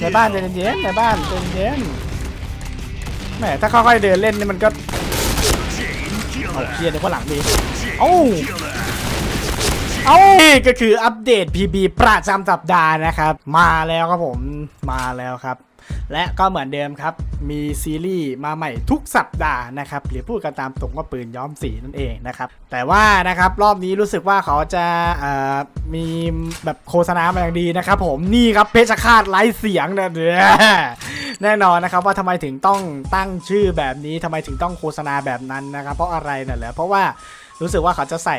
ในบ้านใจเย็นในบ้านใจเย็นแหมถ้าค่อยๆเดินเล่นนี่มันก็เอาเคลียร์ในข้างหลังดีเอ้าเอ้านี่ก็คืออัปเดต PB ประจำสัปดาห์นะครับ มาแล้วครับผม มาแล้วครับ และก็เหมือนเดิมครับ มีซีรีส์มาใหม่ทุกสัปดาห์นะครับหรือพูดกันตามตรงว่าปืนย้อมสีนั่นเองนะครับแต่ว่านะครับรอบนี้รู้สึกว่าเขาจะมีแบบโฆษณามาอย่างดีนะครับผมนี่ครับเพชรคาตไร้เสียงนะเด้อแน่นอนนะครับว่าทำไมถึงต้องตั้งชื่อแบบนี้ทำไมถึงต้องโฆษณาแบบนั้นนะครับ เพราะอะไรน่ะเหรอเพราะว่ารู้สึกว่าเขาจะใส่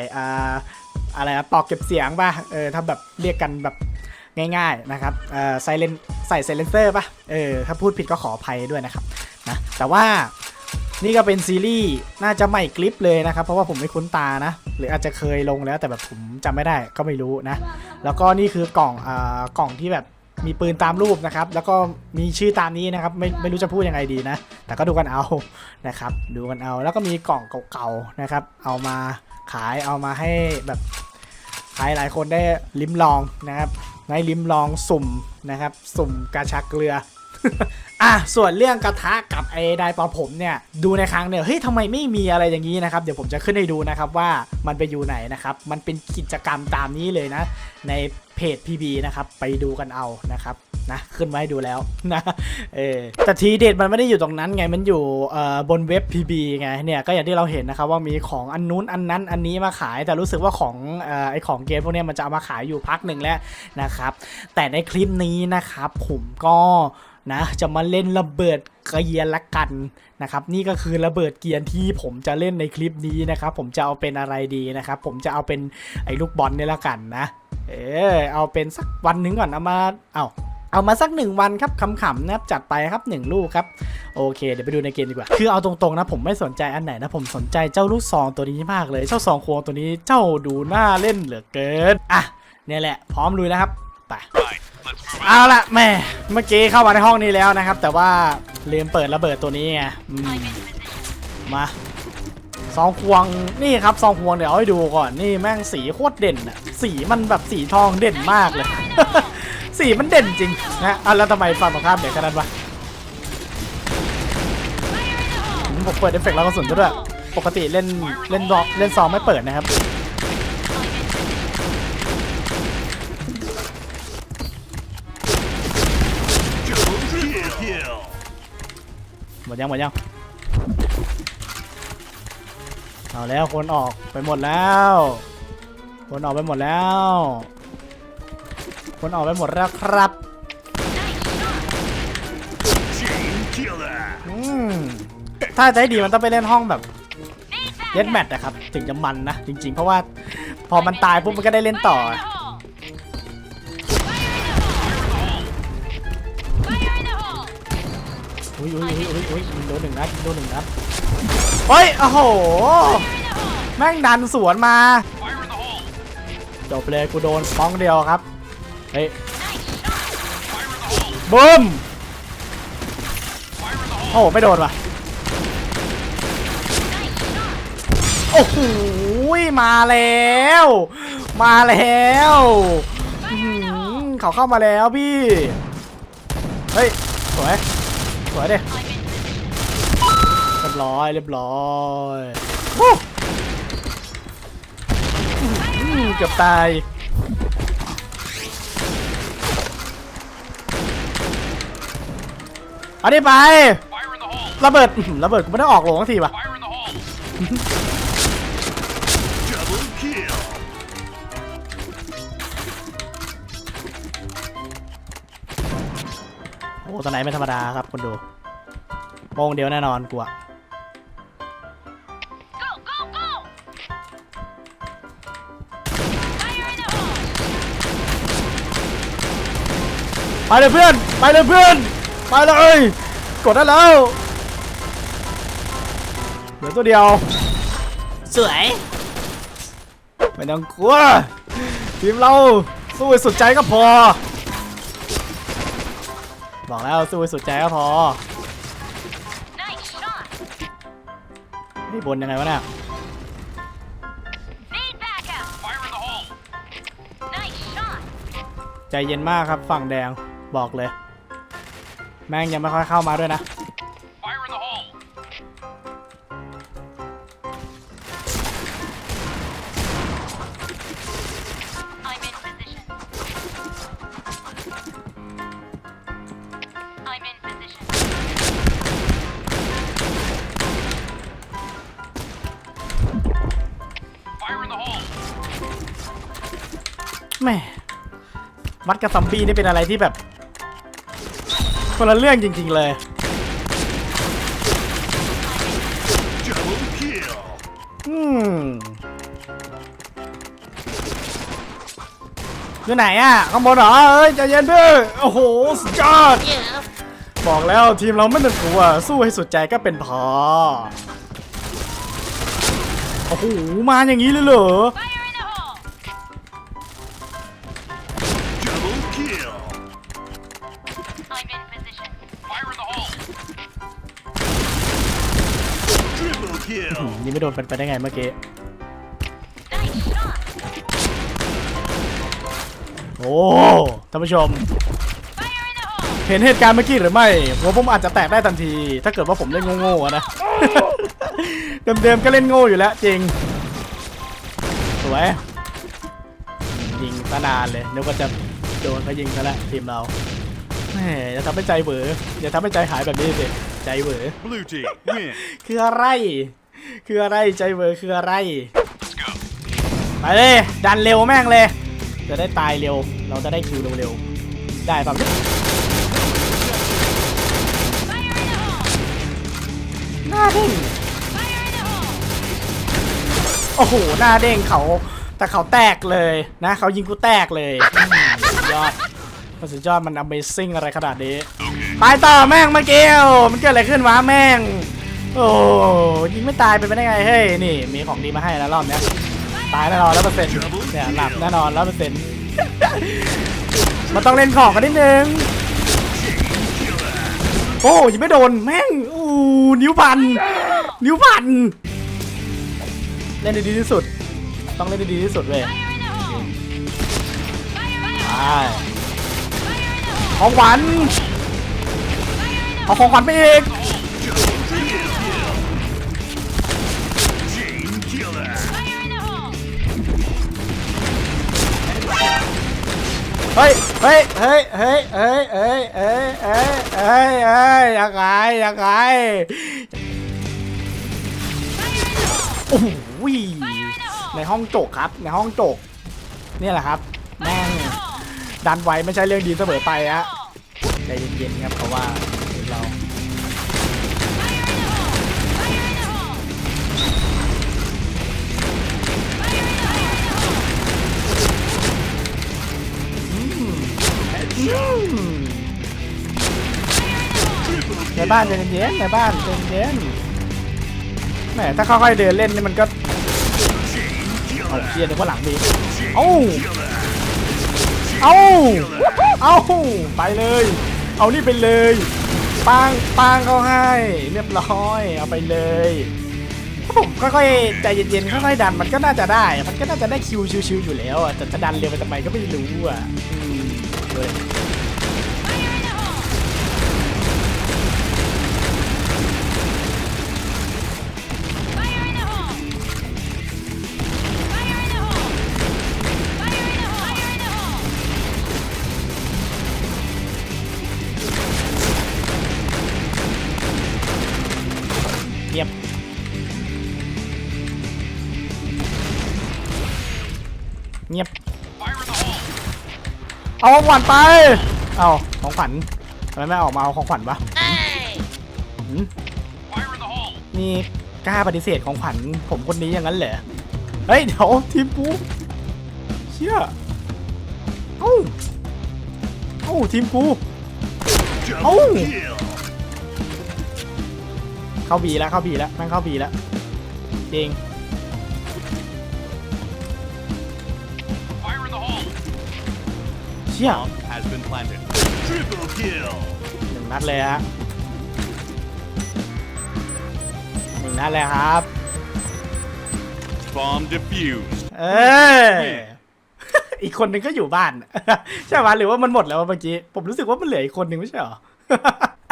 อะไรนะปอกเก็บเสียงป่ะเออถ้าแบบเรียกกันแบบ ง่ายๆนะครับเอ่อไซเลนใส่ไซเลนเซอร์ป่ะเออถ้าพูดผิดก็ขออภัยด้วยนะครับนะแต่ว่านี่ก็เป็นซีรีส์น่าจะใหม่คลิปเลยนะครับ เพราะว่าผมไม่คุ้นตานะ หรืออาจจะเคยลงแล้วแต่แบบผมจำไม่ได้ก็ไม่รู้นะ แล้วก็นี่คือกล่องอ่ากล่องที่แบบมีปืนตามรูปนะครับ แล้วก็มีชื่อตามนี้นะครับ ไม่ไม่รู้จะพูดยังไงดีนะ แต่ก็ดูกันเอานะครับ ดูกันเอา แล้วก็มีกล่องเก่าๆนะครับ เอามาขายเอามาให้แบบ ใครหลายคนได้ลิ้มลองนะครับในลิ้มลองสุ่มนะครับ สุ่มกาชักเกลืออะส่วนเรื่องกระทะกับไอ้ไดปาผมเนี่ยดูในครั้งเนี่ยเฮ้ยทำไมไม่มีอะไรอย่างนี้นะครับ เดี๋ยวผมจะขึ้นให้ดูนะครับว่ามันไปอยู่ไหนนะครับ มันเป็นกิจกรรมตามนี้เลยนะ ใน เพจ PB นะครับไปดูกันเอานะครับนะขึ้นมาให้ดูแล้วนะเออแต่ทีเด็ดมันไม่ได้อยู่ตรงนั้นไงมันอยู่บนเว็บ PB ไงเนี่ยก็อย่างที่เราเห็นนะครับว่ามีของอันนู้นอันนั้นอันนี้มาขายแต่รู้สึกว่าของเอ่อไอของเกมพวกนี้มันจะเอามาขายอยู่พักหนึ่งแล้วนะครับ แต่ในคลิปนี้นะครับผมก็นะจะมาเล่นระเบิดเกียร์ละกันนะครับนี่ก็คือระเบิดเกียร์ที่ผมจะเล่นในคลิปนี้นะครับผมจะเอาเป็นอะไรดีนะครับผมจะเอาเป็นไอ้ลูกบอลนี่ละกันนะ เออเอาเป็นสักวันหนึ่งก่อนเอามาเอาเอามาสักหนึ่งวันครับขำๆนะครับจัดไปครับหนึ่งลูกครับ โอเค เดี๋ยวไปดูในเกมดีกว่า คือเอาตรงๆนะผมไม่สนใจอันไหนนะ ผมสนใจเจ้าลูกซองตัวนี้มากเลย เจ้าซองควงตัวนี้เจ้าดูน่าเล่นเหลือเกิน อะเนี่ยแหละ พร้อมลุยแล้วครับไปเอาละแม่เมื่อกี้เข้ามาในห้องนี้แล้วนะครับ แต่ว่าลืมเปิดระเบิดตัวนี้ไงมา ซองควงนี่ครับซองควงเดี๋ยวเอาให้ดูก่อนนี่แม่งสีโคตรเด่นอะสีมันแบบสีทองเด่นมากเลย สีมันเด่นจริงนะอะแล้วทำไมฝั่งตรงข้ามเด็กขนาดวะผมเปิดเอฟเฟกต์แล้วก็สุนด้วยปกติเล่นเล่นซอเล่นซองไม่เปิดนะครับหมดยังหมดยัง เอาแล้วคนออกไปหมดแล้ว คนออกไปหมดแล้ว คนออกไปหมดแล้วครับอืมถ้าจะให้ดีมันต้องไปเล่นห้องแบบเล่นแมตช์นะครับ ถึงจะมันนะ จริง ๆ เพราะว่าพอมันตายปุ๊บมันก็ได้เล่นต่ออุ้ยอุ้ยอุ้ยอุ้ยอุ้ยโดนหนึ่งนัดโดนหนึ่งนัดเฮ้ยโอ้โห แม่งดันสวนมา จบเลยกูโดนป้องเดียวครับ เฮ้ยบูมโอ้โหไม่โดนว่ะ โอ้โหมาแล้ว มาแล้วเขาเข้ามาแล้วพี่ เฮ้ย สวย สวยเดิเรียบร้อย เรียบร้อย เกือบตาย เอาดิไป ระเบิดอื้อหือระเบิดกูไม่ได้ออกโรงสักทีป่ะโอ้ตอนไหนไม่ธรรมดาครับคุณดูโมงเดียวแน่นอนกูอะ เลยเพื่อน ไปเลยเพื่อน ไปเลย กดได้แล้ว เหลือตัวเดียว สวย ไม่ต้องกลัว ทีมเราสู้ให้สุดใจก็พอ บอกแล้วสู้ให้สุดใจก็พอนี่บนยังไงวะเนี่ย Need backup. Fire in the hole. Nice shot. ใจเย็นมากครับฝั่งแดง บอกเลย แม่งยังไม่ค่อยเข้ามาด้วยนะ Fire in the hole! I'm in position. I'm in position. Fire in the hole! แหม่วัดกับซอมบี้นี่เป็นอะไรที่แบบ คนละเรื่องจริงๆเลย อืมอยู่ไหนอะข้างบนเหรอเอ้ยใจเย็นเพื่อโอ้โห สุดยอด บอกแล้วทีมเราไม่ต้องกลัว สู้ให้สุดใจก็เป็นพอ โอ้โห มาอย่างนี้เลยเหรอ นี่ไม่โดนเป็นไปได้ไงเมื่อกี้ Nice shot! โอ้ ท่านผู้ชม Fire in the hole! เห็นเหตุการณ์เมื่อกี้หรือไม่หัวผมอาจจะแตกได้ทันที ถ้าเกิดว่าผมเล่นโง่ๆอะนะ เดิมๆก็เล่นโง่อยู่แล้ว จริง สวย ยิงซะนานเลยนึกว่าจะโดนเขายิงซะแล้วทีมเราแหมอย่าทำให้ใจเหวออย่าทำให้ใจหายแบบนี้สิใจเหวอ Blue team, win! คืออะไร คืออะไรใจเหวอคืออะไร ไปเลย ดันเร็วแม่งเลย จะได้ตายเร็ว เราจะได้คิวเร็วๆ ได้ปะหน้าเด้งโอ้โห หน้าเด้งเขา แต่เขาแตกเลยนะ เขายิงกูแตกเลยยอดมันสุดยอดมัน Amazing อะไรขนาดนี้ ไปต่อแม่งเมื่อกี้มันเกิดอะไรขึ้นวะแม่ง โอ้ยิงไม่ตายเป็นไปได้ไงเฮ้ยนี่มีของดีมาให้แล้วรอบเนี้ยตายแน่นอนร้อยเปอร์เซ็นต์เนี่ยหลับแน่นอนร้อยเปอร์เซ็นต์มันต้องเล่นของกันนิดนึงโอ้ยังไม่โดนแม่งอู้นิ้วพัน นิ้วพัน เล่นได้ดีที่สุด ต้องเล่นได้ดีที่สุดเว้ยไปของขวัญเอาของขวัญไปอีก เฮ้ย เฮ้ย เฮ้ย เฮ้ย เฮ้ย เฮ้ย เฮ้ย เฮ้ย เฮ้ย เฮ้ย ยังไง ยังไง โอ้โหในห้องโจกครับ ในห้องโจก นี่แหละครับ แม่ง ดันไว้ไม่ใช่เรื่องดีเสมอไปฮะใจเย็นๆครับเพราะว่า บ้านใจเย็นๆในบ้านใจเย็นแหมถ้าค่อยๆเดินเล่นนี่มันก็เอาเคลียร์นึกว่าหลังมีเอ้าเอ้าเอ้าไปเลย เอานี่ไปเลยปังปังเขาให้ เรียบร้อย เอาไปเลยถ้าผมค่อยๆใจเย็นๆค่อยๆดันมันก็น่าจะได้ มันก็น่าจะได้คิวชิวๆอยู่แล้วอะแต่จะดันเร็วไปทำไมก็ไม่รู้อะอืมเลย เงียบ Fire in the hole! เอาของขวัญไป เอาของขวัญทำไมไม่ออกมาเอาของขวัญวะหืม Fire in the hole! นี่กล้าปฏิเสธของขวัญผมคนนี้อย่างนั้นเหรอ เฮ้ย เดี๋ยวทีมกูเชี่ยเอ้าเอ้าทีมกู Double Oh. kill! เข้าบีแล้วเข้าบีแล้วแม่งเข้าบีแล้วจริง เชี่ย Has been planted. Triple kill! หนึ่งนัดเลยฮะหนึ่งนัดเลยครับ Bomb defused. เอ้ยอีกคนนึงก็อยู่บ้าน ใช่ไหมหรือว่ามันหมดแล้ววะเมื่อกี้ผมรู้สึกว่ามันเหลืออีกคนนึงไม่ใช่เหรอ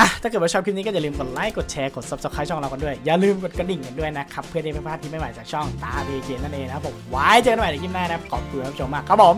อะถ้าเกิดว่าชอบคลิปนี้ก็อย่าลืมกดไลค์กดแชร์กด subscribe ช่องเรากันด้วย อย่าลืมกดกระดิ่งกันด้วยนะครับเพื่อที่ไม่พลาดที่ใหม่ๆจากช่องตาเบเกนนั่นเองนะครับผมไว้เจอกันใหม่ในคลิปหน้านะครับขอบคุณผู้ชมมากครับผม